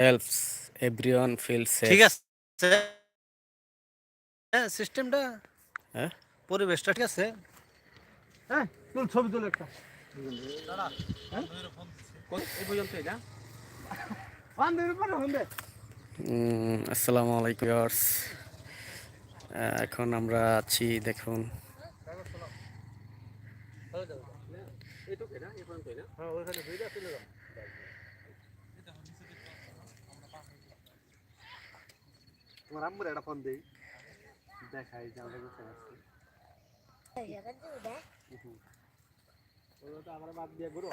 helps everyone feel safe. ঠিক আছে। হ্যাঁ সিস্টেমটা হ্যাঁ? পরিবেশটা ঠিক আছে। হ্যাঁ তুল ছবি তুল একটা। আসসালামু আলাইকুম এখন আমরা আছি দেখুন। তোমার আম্মুর একটা ফোন দেই। দেখাই যে আমরা কোথায় আছি। ওগুলো তো আমরা বাদ দিয়ে ঘুরো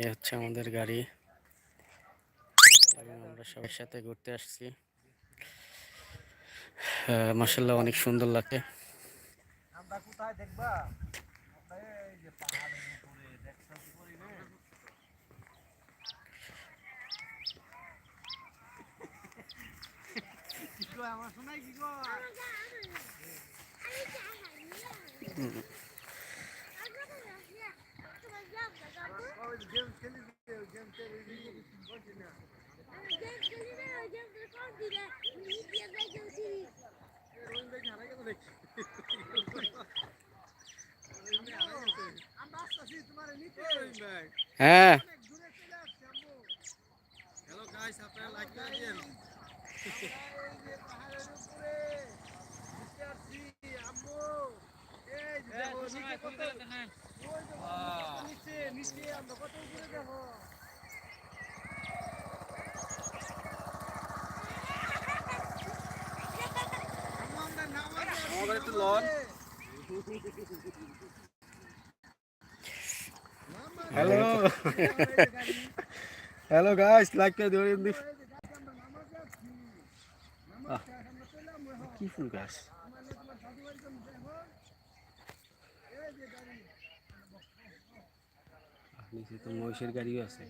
এ হচ্ছে আমাদের গাড়ি। আমরা সবার সাথে ঘুরতে আসছি। মাসাল্লাহ অনেক সুন্দর লাগে। আমরা কোথায় দেখবা? হ্যাঁ অনেক দূরে চলে আসছি আম্মু হ্যালো গাইস আপনারা লাইক করে দিন পাহাড়ের উপরে নিচে আসছি আম্মু এই যে দেখো নিচে কত ওই দেখো, কত নিচে নিচে আমরা কত উপরে দেখো আম্মু, আমরা নামাজে আসছি, আমাদের একটু। লন। হ্যালো। হ্যালো গাইস লাইক করে দিও ইন দিস কি ফুল গাছ নিচে তো মহিষের গাড়িও আছে।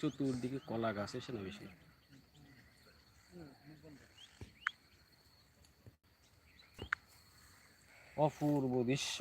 চতুর্দিকে কলা গাছ এসে না বেশি? অপূর্ব দৃশ্য।